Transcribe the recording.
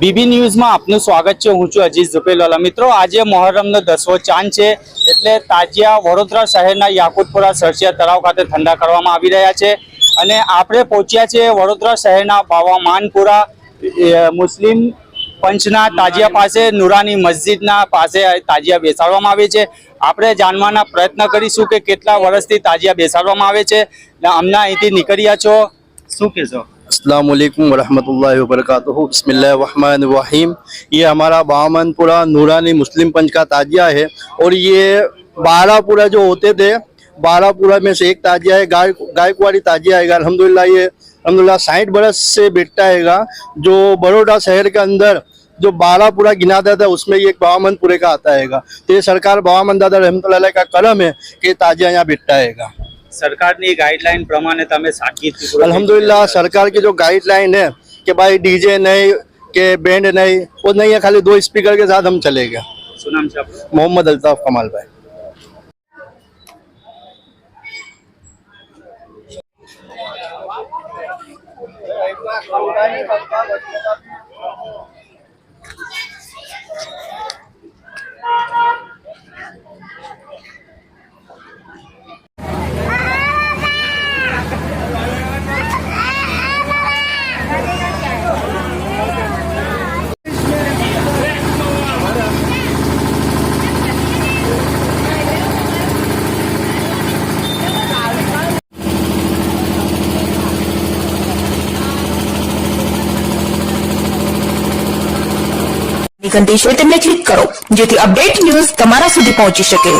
BB ન્યૂઝમાં આપનું સ્વાગત છે. હું છું અજીઝ ઝુપેલવાલા મિત્રો, આજે મોહરમનો દસવો ચાંદ છે એટલે તાજિયા વડોદરા શહેરના યાકુતપુરા સરસિયા તળાવ ખાતે ઠંડા કરવામાં આવી રહ્યા છે અને આપણે પહોંચ્યા છે વડોદરા શહેરના બાવા માનપુરા મુસ્લિમ પંચના તાજિયા પાસે, નુરાની મસ્જિદના પાસે તાજિયા બેસાડવામાં આવે છે. આપણે જાણવાના પ્રયત્ન કરીશું કે કેટલા વર્ષથી તાજિયા બેસાડવામાં આવે છે. અમને અહીંથી નીકળ્યા છો. શું કહેશો? अस्सलाम वालेकुम वरहमतुल्लाहि वबरकातुहू बिस्मिल्लाहिर्रहमानिर्रहीम ये हमारा बामनपुरा नूरानी मुस्लिम पंच का ताजिया है और ये बारापुरा जो होते थे, बारापुरा में से एक ताजिया है, गाय, गायकवाड़ी ताजिया है अलहमदिल्ला ये अलहमदिल्ला साठ बरस से बैठता हैगा जो बड़ोड़ा शहर के अंदर जो बारापुरा गिनाता था, उसमें ये एक बावामनपुरे का आता हैगा तो ये सरकार बावामन दादा रहमतुल्लाह का कलम है कि ताजिया यहाँ बैठता हैगा સરકારની ગાઈડલાઈન પ્રમાણે તમે સાદગીથી अल्हम्दुलिल्लाह सरकार की जो गाइडलाइन है कि भाई डीजे नहीं के बैंड नहीं वो नहीं है खाली दो स्पीकर के साथ हम चलेंगे શું નામ છે આપણું मोहम्मद अल्ताफ कमाल भाई ઘંટી છે તેમને ક્લિક કરો જેથી અપડેટ ન્યૂઝ તમારા સુધી પહોંચી શકે